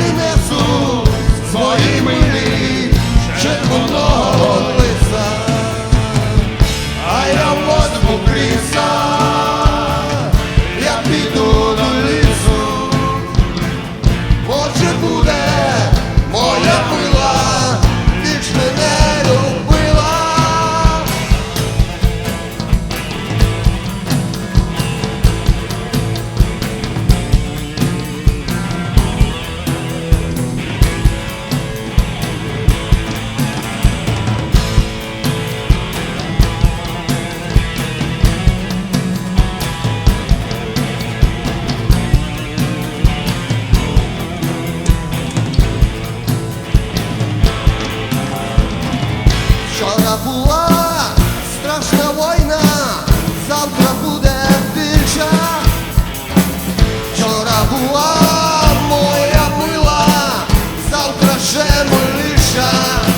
принесу своїм червоного. була страшна війна, завтра буде більша. Вчора була моя мила, завтра ще моліша.